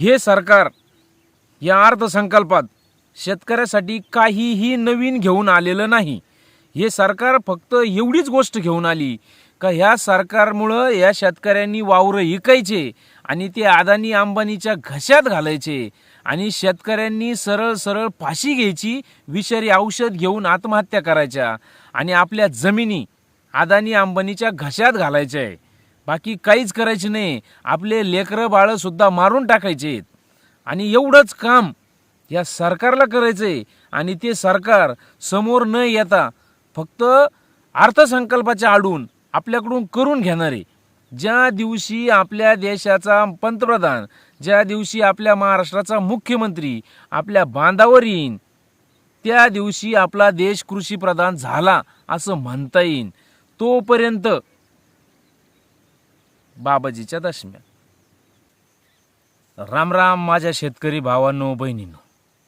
हे सरकार या अर्थसंकल्पात शेतकऱ्यासाठी काहीही नवीन घेऊन आलेलं नाही. हे सरकार फक्त एवढीच गोष्ट घेऊन आली का ह्या सरकारमुळं या शेतकऱ्यांनी वावरं इकायचे आणि ते अदानी अंबानीच्या घशात घालायचे आणि शेतकऱ्यांनी सरळ सरळ फाशी घ्यायची विषारी औषध घेऊन आत्महत्या करायच्या आणि आपल्या जमिनी अदानी अंबानीच्या घशात घालायच्या आहे. बाकी काहीच करायचे नाही. आपले लेकरं बाळं सुद्धा मारून टाकायचे. आणि एवढंच काम या सरकारला करायचंय. आणि ते सरकार समोर न येता फक्त अर्थसंकल्पाच्या आडून आपल्याकडून करून घेणारे ज्या दिवशी आपल्या देशाचा पंतप्रधान ज्या दिवशी आपल्या महाराष्ट्राचा मुख्यमंत्री आपल्या बांधावर येईन त्या दिवशी आपला देश कृषीप्रधान झाला असं म्हणता येईन. तोपर्यंत बाबाजीच्या दशम्या राम राम माझ्या शेतकरी भावांनो बहिणींनो.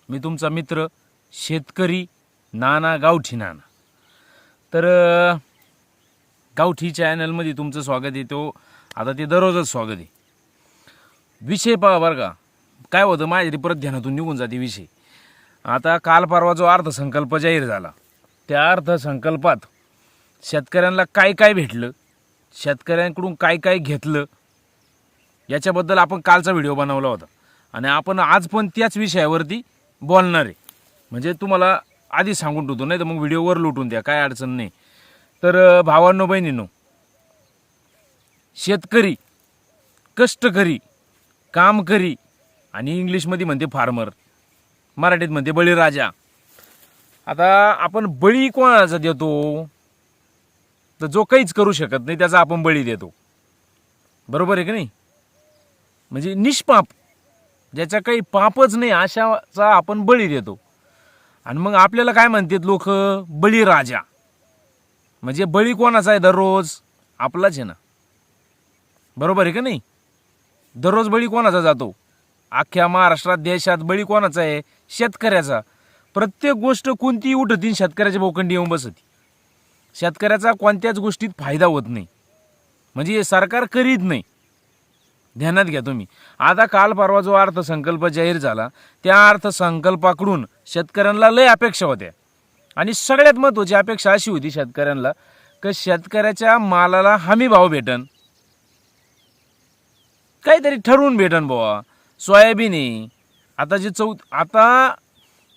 मी तुमचा मित्र शेतकरी नाना गावठी नाना. तर गावठी चॅनलमध्ये तुमचं स्वागत आहे तो. आता ते दररोजच स्वागत आहे. विषय पहा बरं का. काय होतं माझ्या परत ध्यानातून निघून जाते विषय. आता काल परवा जो अर्थसंकल्प जाहीर झाला त्या अर्थसंकल्पात शेतकऱ्यांना काय काय भेटलं? शेतकऱ्यांकडून काय काय घेतलं याच्याबद्दल आपण कालचा व्हिडिओ बनवला होता. आणि आपण आज पण त्याच विषयावरती बोलणार आहे. म्हणजे तुम्हाला आधी सांगून ठेवतो नाही तर मग व्हिडिओवर लुटून द्या काय अडचण नाही. तर भावांनो बहिणींनो शेतकरी कष्टकरी कामकरी आणि इंग्लिशमध्ये म्हणते फार्मर मराठीत म्हणते बळीराजा. आता आपण बळी कोणाचा देतो? तर जो काहीच करू शकत नाही त्याचा आपण बळी देतो. बरोबर आहे की नाही? म्हणजे निष्पाप ज्याचा काही पापच नाही अशाचा आपण बळी देतो. आणि मग आपल्याला काय म्हणतात लोक? बळीराजा म्हणजे बळी कोणाचा आहे दररोज? आपलाच आहे ना. बरोबर आहे का नाही? दररोज बळी कोणाचा जातो? अख्ख्या महाराष्ट्रात देशात बळी कोणाचा आहे? शेतकऱ्याचा. प्रत्येक गोष्ट कोणतीही उठतीन शेतकऱ्याच्या भोकंडी येऊन बसती. शेतकऱ्याचा कोणत्याच गोष्टीत फायदा होत नाही. म्हणजे हे सरकार करीत नाही. ध्यानात घ्या तुम्ही. आता काल परवा जो अर्थसंकल्प जाहीर झाला त्या अर्थसंकल्पाकडून शेतकऱ्यांना लय अपेक्षा होत्या. आणि सगळ्यात महत्त्वाची अपेक्षा अशी होती शेतकऱ्यांना की शेतकऱ्याच्या मालाला हमी भाव भेटन. काहीतरी ठरवून भेटन बुवा. सोयाबीन आहे. आता जे चौ आता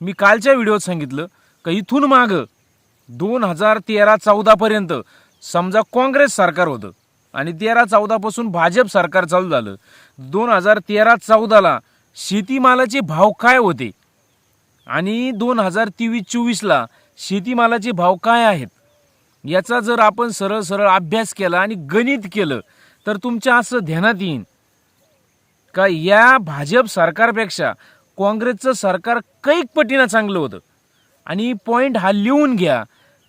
मी कालच्या व्हिडिओत सांगितलं का इथून मागं दोन हजार तेरा चौदापर्यंत समजा काँग्रेस सरकार होतं आणि तेरा चौदापासून भाजप सरकार चालू झालं दोन हजार तेरा चौदाला शेतीमालाचे भाव काय होते? आणि दोन हजार तेवीस चोवीसला शेतीमालाचे भाव काय आहेत? याचा जर आपण सरळ सरळ अभ्यास केला आणि गणित केलं तर तुमच्या असं ध्यानात येईन का या भाजप सरकारपेक्षा काँग्रेसचं सरकार कैक पटीनं चांगलं होतं? आणि पॉईंट हा लिहून घ्या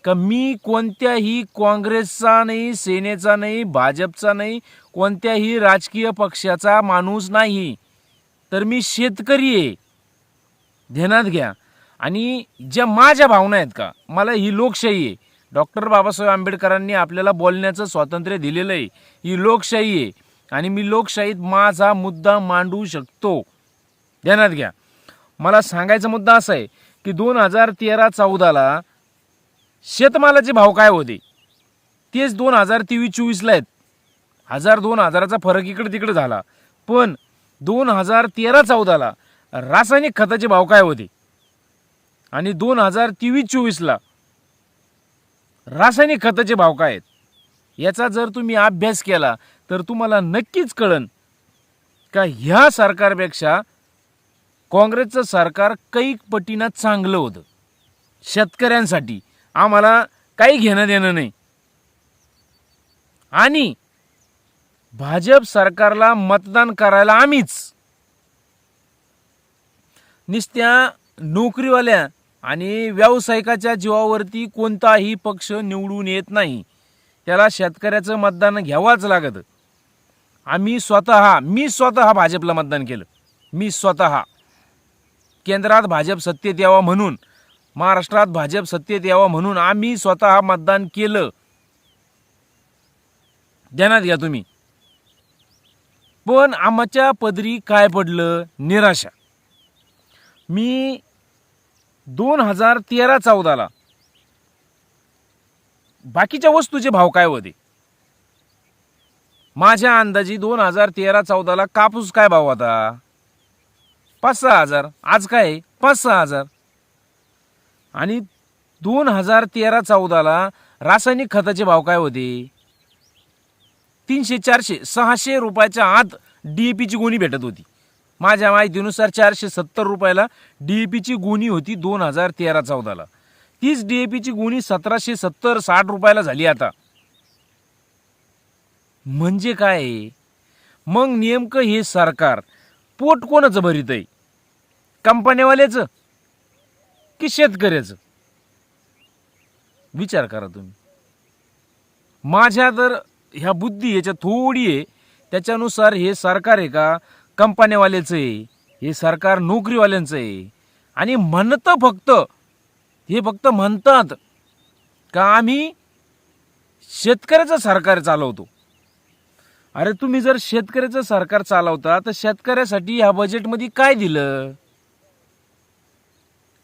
का मी कोणत्याही काँग्रेसचा नाही सेनेचा नाही भाजपचा नाही कोणत्याही राजकीय पक्षाचा माणूस नाही. तर मी शेतकरी आहे. ध्यानात घ्या. आणि ज्या माझ्या भावना आहेत का मला ही लोकशाही आहे. डॉक्टर बाबासाहेब आंबेडकरांनी आपल्याला बोलण्याचं स्वातंत्र्य दिलेलं आहे. ही लोकशाही आहे. आणि मी लोकशाहीत माझा मुद्दा मांडू शकतो. ध्यानात घ्या. मला सांगायचा मुद्दा असा आहे की दोन हजार तेरा चौदाला शेतमालाचे भाव काय होते? तेच दोन हजार तेवीस चोवीसला आहेत. हजार दोन हजाराचा फरक इकडे तिकडे झाला. पण दोन हजार तेरा चौदाला रासायनिक खताचे भाव काय होते? आणि दोन हजार तेवीस चोवीसला रासायनिक खताचे भाव काय आहेत? याचा जर तुम्ही अभ्यास केला तर तुम्हाला नक्कीच कळन का ह्या सरकारपेक्षा काँग्रेसचं सरकार कैक पटीनं चांगलं होतं. शेतकऱ्यांसाठी. आम्हाला काही घेणं देणं नाही. आणि भाजप सरकारला मतदान करायला आम्हीच. नुसत्या नोकरीवाल्या आणि व्यावसायिकाच्या जीवावरती कोणताही पक्ष निवडून येत नाही. त्याला शेतकऱ्याचं मतदान घ्यावाच लागत. आम्ही स्वतः मी स्वतः भाजपला मतदान केलं. मी स्वतः. केंद्रात भाजप सत्तेत यावा म्हणून. महाराष्ट्रात भाजप सत्तेत यावं म्हणून आम्ही स्वतः मतदान केलं. ध्यानात घ्या तुम्ही. पण आमच्या पदरी काय पडलं? निराशा. मी दोन हजार तेरा चौदाला बाकीच्या वस्तूचे भाव काय होते? माझ्या अंदाजी दोन हजार तेरा चौदाला कापूस काय भाव होता? पाच सहा हजार. आज काय? आहे? पाच सहा हजार. आणि दोन हजार तेरा चौदाला रासायनिक खताचे भाव काय होते? तीनशे चारशे सहाशे रुपयाच्या आत डी ए पीची गोणी भेटत होती. माझ्या माहितीनुसार चारशे सत्तर रुपयाला डी ए पीची गोणी होती दोन हजार तेरा चौदाला. तीच डी ए पीची गोणी सतराशे सत्तर साठ रुपयाला झाली आता. म्हणजे काय? मग नेमकं हे सरकार पोट कोणाचं भरीत आहे कंपन्यावाल्याचं? की शेतकऱ्याचं. विचार करा तुम्ही. माझ्या तर ह्या बुद्धी याच्या थोडी आहे. त्याच्यानुसार हे सरकार आहे का? कंपन्यावाल्याचं आहे. हे सरकार नोकरीवाल्यांचं आहे. आणि म्हणतं फक्त हे फक्त म्हणतात का आम्ही शेतकऱ्याचं सरकार चालवतो. अरे तुम्ही जर शेतकऱ्याचं सरकार चालवता तर शेतकऱ्यासाठी ह्या बजेटमध्ये काय दिलं?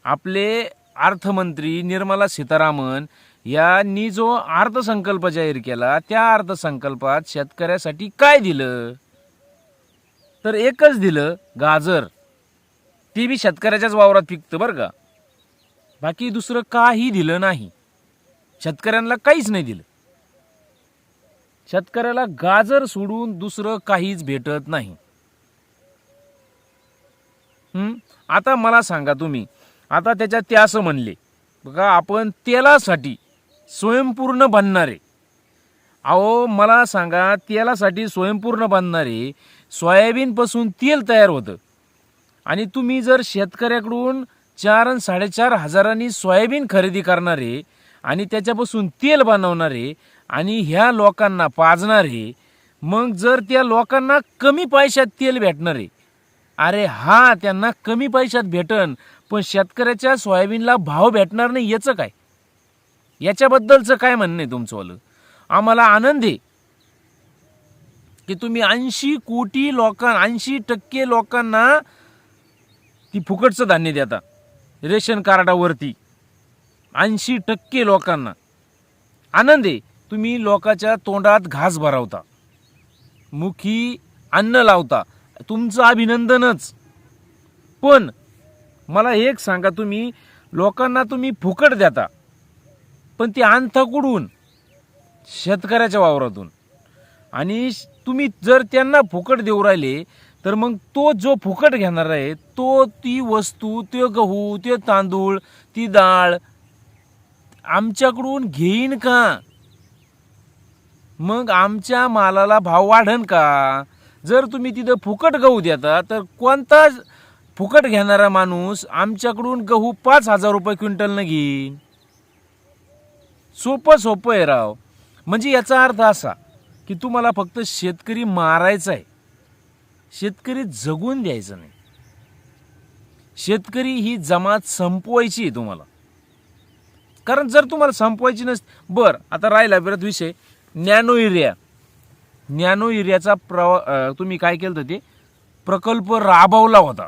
आपले अर्थमंत्री निर्मला सीतारामन यांनी जो अर्थसंकल्प जाहीर केला त्या अर्थसंकल्पात शेतकऱ्यासाठी काय दिलं? तर एकच दिलं गाजर. ते बी शेतकऱ्याच्याच वावरात पिकतं बरं का. बाकी दुसरं काही दिलं नाही. शेतकऱ्यांना काहीच नाही दिलं. शेतकऱ्याला गाजर सोडून दुसरं काहीच भेटत नाही. आता मला सांगा तुम्ही आता त्याच्यात ते असं म्हणले बघा आपण तेलासाठी स्वयंपूर्ण बनणारे. अहो मला सांगा तेलासाठी स्वयंपूर्ण बनणारे सोयाबीनपासून तेल तयार होतं. आणि तुम्ही जर शेतकऱ्याकडून चार आणि साडेचार हजारांनी सोयाबीन खरेदी करणारे आणि त्याच्यापासून तेल बनवणारे आणि ह्या लोकांना पाजणारे मग जर त्या लोकांना कमी पैशात तेल भेटणारे. अरे हा त्यांना कमी पैशात भेटन पण शेतकऱ्याच्या सोयाबीनला भाव भेटणार नाही याचं काय? याच्याबद्दलचं काय म्हणणं आहे तुमचंवालं आम्हाला आनंद आहे की तुम्ही ऐंशी कोटी लोकांना ऐंशी टक्के लोकांना ती फुकटचं धान्य देता रेशन कार्डावरती. ऐंशी टक्के लोकांना. आनंद आहे तुम्ही लोकाच्या तोंडात घास भरवता मुखी अन्न लावता. तुमचं अभिनंदनच. पण मला एक सांगा तुम्ही लोकांना तुम्ही फुकट देता पण ती अंथकुडून शेतकऱ्याच्या वावरातून. आणि श- तुम्ही जर त्यांना फुकट देऊ राहिले तर मग तो जो फुकट घेणार आहे तो ती वस्तू ते गहू ते तांदूळ ती डाळ आमच्याकडून घेईन का? मग आमच्या मालाला भाव वाढन का? जर तुम्ही तिथं फुकट गहू देता तर कोणताच फुकट घेणारा माणूस आमच्याकडून गहू पाच हजार रुपये क्विंटलनं घेईन. सोपं सोपं आहे राव. म्हणजे याचा अर्थ असा की तुम्हाला फक्त शेतकरी मारायचा आहे. शेतकरी जगून द्यायचं नाही. शेतकरी ही जमात संपवायची आहे तुम्हाला. कारण जर तुम्हाला संपवायची नस बर आता राहिला परत विषय. Nano urea. नॅनो युरियाचा प्रवा तुम्ही काय केलं होतं ते? प्रकल्प राबवला होता.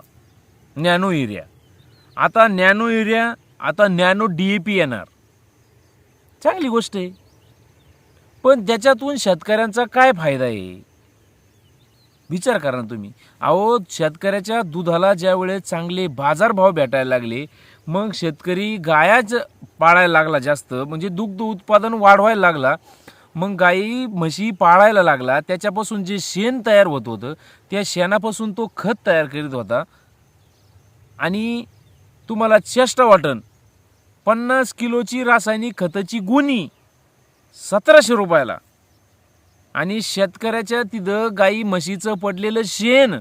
Nano urea. आता नॅनो युरिया आता नॅनो डी ए पी येणार. चांगली गोष्ट आहे. पण त्याच्यातून शेतकऱ्यांचा काय फायदा आहे? विचार करा ना तुम्ही. अहो शेतकऱ्याच्या दुधाला ज्या वेळेस चांगले बाजारभाव भेटायला लागले मग शेतकरी गायाच पाळायला लागला जास्त म्हणजे दुग्ध उत्पादन वाढवायला लागला मग गाई म्हशी पाळायला लागला त्याच्यापासून जे शेण तयार होत होतं त्या शेणापासून तो खत तयार करीत होता. आणि तुम्हाला चेष्टा वाटन. पन्नास किलोची रासायनिक खताची गुणी सतराशे रुपयाला. आणि शेतकऱ्याच्या तिथं गाई म्हशीचं पडलेलं शेण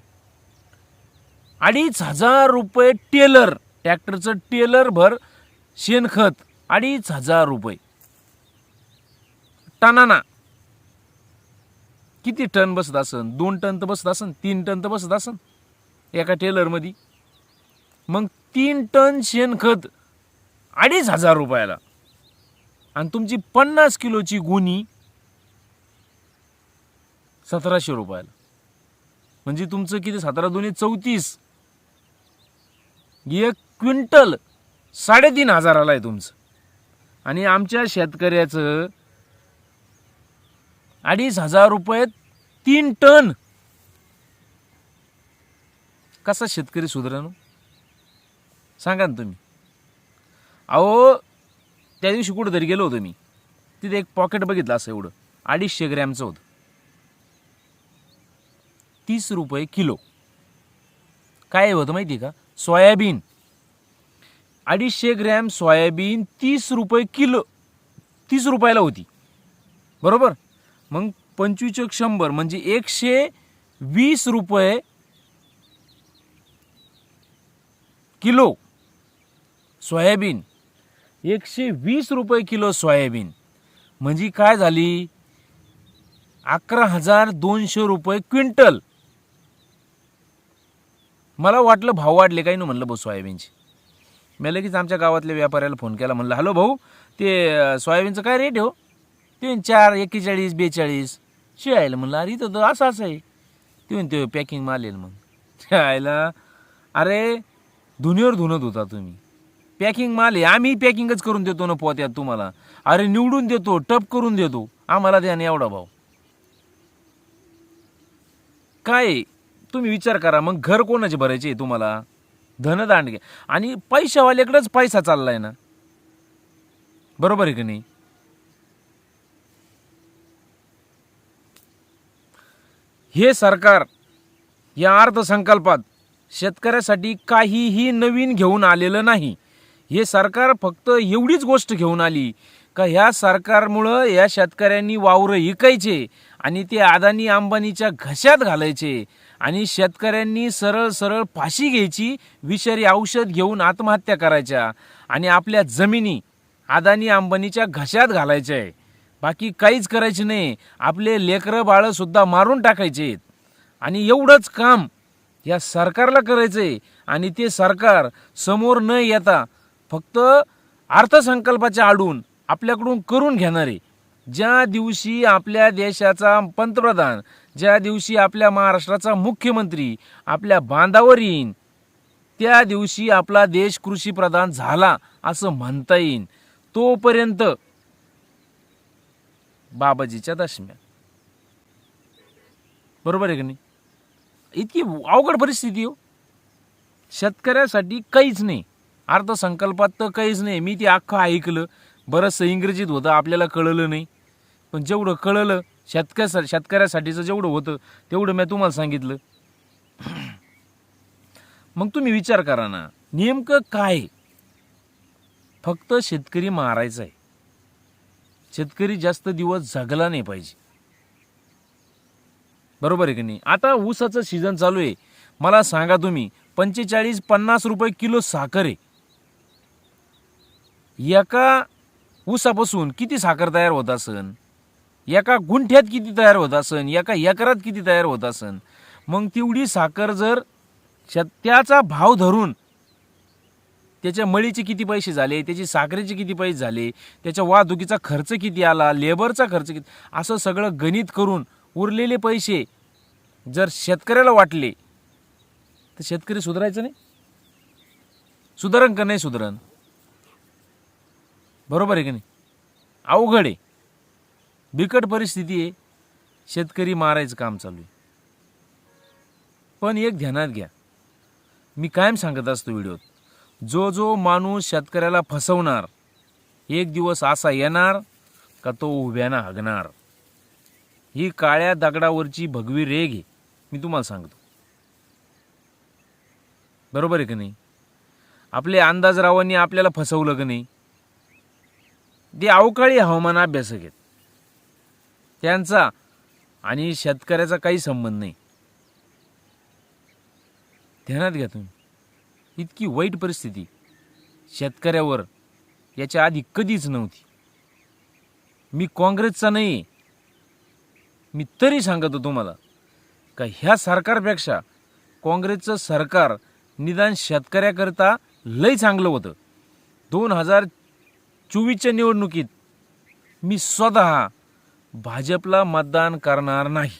अडीच हजार रुपये टेलर ट्रॅक्टरचं टेलर भर शेणखत अडीच हजार रुपये. टनाना. किती टन बसत असन? दोन टन तर बसत असन तीन टन तर बसत असन एका टेलरमध्ये? मग तीन टन शेणखत अडीच हजार रुपयाला. आणि तुमची पन्नास किलोची गुणी सतराशे रुपयाला. म्हणजे तुमचं किती? सतरा दोन्ही चौतीस. एक क्विंटल साडेतीन हजाराला आहे तुमचं. आणि आमच्या शेतकऱ्याचं अडीच हजार रुपये तीन टन. कसा शेतकरी सुधारणं? सांगा ना तुम्ही. अहो त्या दिवशी कुठं तरी गेलो होतो मी. तिथे एक पॉकेट बघितलं असं एवढं. अडीचशे ग्रॅमचं होतं. तीस रुपये किलो. काय होतं माहिती आहे का? सोयाबीन. अडीचशे ग्रॅम सोयाबीन तीस रुपये किलो. तीस रुपयाला होती. बरोबर? मग पंचवीस शंभर म्हणजे एकशे वीस रुपये किलो. सोयाबीन. एकशे वीस रुपये किलो सोयाबीन. म्हणजे काय झाली? अकरा हजार दोनशे रुपये क्विंटल. मला वाटलं भाव वाढले काही नाही म्हणलं भाऊ सोयाबीनचे. मी लगेच आमच्या गावातल्या व्यापाऱ्याला फोन केला म्हणलं हॅलो भाऊ ते सोयाबीनचं काय रेट हो? तीन चार एक्केचाळीस बेचाळीस. शिळायला म्हणलं अरे इथं तर असं असं आहे. ते हो, पॅकिंग मालेल मग. शिळायला अरे धुनीवर धुनत होता तुम्ही. पॅकिंग माल आहे आम्ही पॅकिंगच करून देतो ना पोत्यात तुम्हाला. अरे निवडून देतो टप करून देतो. आम्हाला द्या ना एवढा भाव. काय तुम्ही विचार करा मग घर कोणाचे भरायचे आहे तुम्हाला? घ्या आणि पैशावाल्याकडेच पैसा चाललाय ना. बरोबर आहे की नाही? हे सरकार या अर्थसंकल्पात शेतकऱ्यासाठी काहीही नवीन घेऊन आलेलं नाही. हे सरकार फक्त एवढीच गोष्ट घेऊन आली का ह्या सरकारमुळं या शेतकऱ्यांनी वावरं इकायचे आणि ते अदानी अंबानीच्या घशात घालायचे आणि शेतकऱ्यांनी सरळ सरळ फाशी घ्यायची विषारी औषध घेऊन आत्महत्या करायच्या आणि आपल्या जमिनी अदानी अंबानीच्या घशात घालायच्या आहे बाकी काहीच करायचे नाही. आपले लेकरं बाळंसुद्धा मारून टाकायचे. आणि एवढंच काम या सरकारला करायचंय आणि ते सरकार समोर न येता फक्त अर्थसंकल्पाच्या आडून आपल्याकडून करून घेणारे. ज्या दिवशी आपल्या देशाचा पंतप्रधान ज्या दिवशी आपल्या महाराष्ट्राचा मुख्यमंत्री आपल्या बांधावर येईन त्या दिवशी आपला देश कृषीप्रधान झाला असं म्हणता येईन. तोपर्यंत बाबाजीच्या दशम्या. बरोबर आहे का नाही? इतकी अवघड परिस्थिती हो. शेतकऱ्यासाठी काहीच नाही. अर्थसंकल्पात तर काहीच नाही. मी ते अख्खं ऐकलं. बरंचसं इंग्रजीत होतं आपल्याला कळलं नाही. पण जेवढं कळलं शेतकऱ्या शेतकऱ्यासाठीचं जेवढं होतं तेवढं मी तुम्हाला सांगितलं. मग तुम्ही विचार करा ना नेमकं काय? आहे? फक्त शेतकरी मारायचा आहे. शेतकरी जास्त दिवस जगला नाही पाहिजे. बरोबर आहे की नाही? आता ऊसाचं सीझन चालू आहे. मला सांगा तुम्ही पंचेचाळीस पन्नास रुपये किलो साखर आहे. एका ऊसापासून किती साखर तयार होत असन? एका गुंठ्यात किती तयार होत असन? एका एकरात किती तयार होत असन? मग तेवढी साखर जर त्याचा भाव धरून त्याच्या मळीचे किती पैसे झाले त्याची साखरेचे किती पैसे झाले त्याच्या वाहतुकीचा खर्च किती आला लेबरचा खर्च किती असं सगळं गणित करून उरलेले पैसे जर शेतकऱ्याला वाटले तर शेतकरी सुधारायचं नाही? सुधारण का नाही सुधारण? बरोबर आहे की नाही? अवघड आहे. बिकट परिस्थिती आहे. शेतकरी मारायचं काम चालू आहे. पण एक ध्यानात घ्या. मी कायम सांगत असतो व्हिडिओत जो जो माणूस शेतकऱ्याला फसवणार एक दिवस असा येणार का तो उभ्यानं हगणार? ही काळ्या दगडावरची भगवी रेग आहे. मी तुम्हाला सांगतो. बरोबर आहे का नाही? आपले अंदाजरावांनी आपल्याला फसवलं का नाही? ते अवकाळी हवामान अभ्यासक आहेत. त्यांचा आणि शेतकऱ्याचा काही संबंध नाही. ध्यानात घ्या तुम्ही. इतकी वाईट परिस्थिती. शेतकऱ्यावर याच्या आधी कधीच नव्हती. मी काँग्रेसचा नाही. मी तरी सांगतो तुम्हाला का ह्या सरकारपेक्षा काँग्रेसचं सरकार निदान शेतकऱ्याकरता लय चांगलं होतं. दोन हजार चोवीसच्या निवडणुकीत मी स्वतः भाजपला मतदान करणार नाही.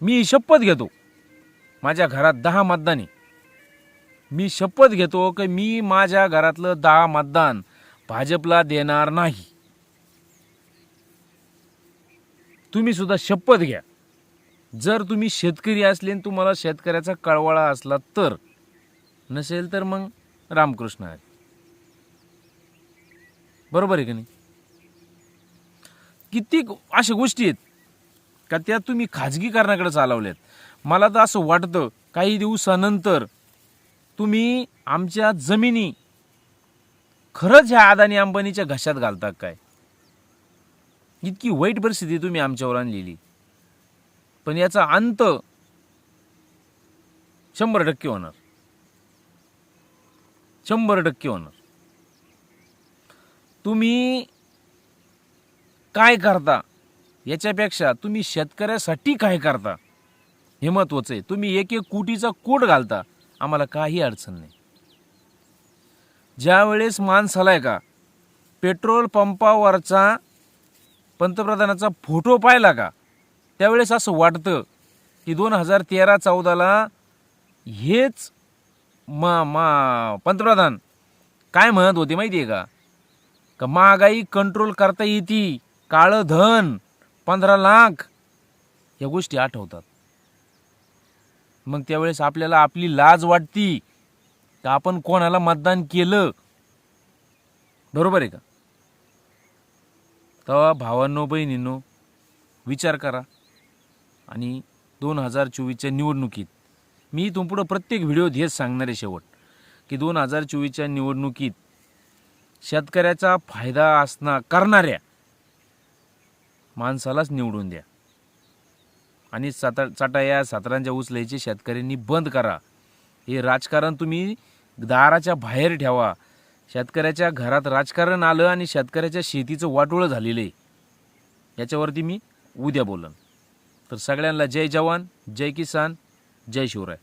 मी शपथ घेतो. माझ्या घरात दहा मतदान. आहे मी शपथ घेतो की मी माझ्या घरातलं दहा मतदान भाजपला देणार नाही. तुम्ही सुद्धा शपथ घ्या. जर तुम्ही शेतकरी असले आणि तुम्हाला शेतकऱ्याचा कळवळा असला तर. नसेल तर मग रामकृष्ण आहे. बरोबर आहे की नाही? किती अशा गोष्टी आहेत का त्या तुम्ही खाजगीकरणाकडे चालवल्यात. मला तर असं वाटतं काही दिवसानंतर तुम्ही आमच्या जमिनी खरंच ह्या अदानी अंबानीच्या घशात घालता काय? इतकी वाईट परिस्थिती तुम्ही आमच्यावर आणलेली. पण याचा अंत शंभर टक्के होणार. शंभर टक्के होणार. तुम्ही काय करता? याच्यापेक्षा तुम्ही शेतकऱ्यासाठी काय करता? हे महत्वाचं आहे. तुम्ही एक एक कोटीचा कोट घालता. आम्हाला काही अडचण नाही. ज्या वेळेस माणसाला आहे का? पेट्रोल पंपावरचा पंतप्रधानाचा फोटो पाहिला का? त्यावेळेस असं वाटतं की दोन हजार तेरा चौदाला हेच मा मा पंतप्रधान काय म्हणत होते माहिती आहे का? का महागाई कंट्रोल करता येते. काळं धन पंधरा लाख. या गोष्टी आठवतात. मग त्यावेळेस आपल्याला आपली लाज वाटती. का आपण कोणाला मतदान केलं? बरोबर आहे का? तेव्हा भावांनो बहिणींनो विचार करा. आणि दोन हजार चोवीसच्या निवडणुकीत मी तुमपुढं पुढं प्रत्येक व्हिडिओत हेच सांगणार आहे शेवट की दोन हजार चोवीसच्या निवडणुकीत शेतकऱ्याचा फायदा असणार करणाऱ्या माणसालाच निवडून द्या. आणि साता चाटाया सातारांच्या उचलायचे शेतकऱ्यांनी बंद करा. हे राजकारण तुम्ही दाराच्या बाहेर ठेवा. शेतकऱ्याच्या घरात राजकारण आलं आणि शेतकऱ्याच्या शेतीचं वाटोळं झालेलं आहे. याच्यावरती मी उद्या बोलन. तर सगळ्यांना जय जवान जय किसान जय शिवराय.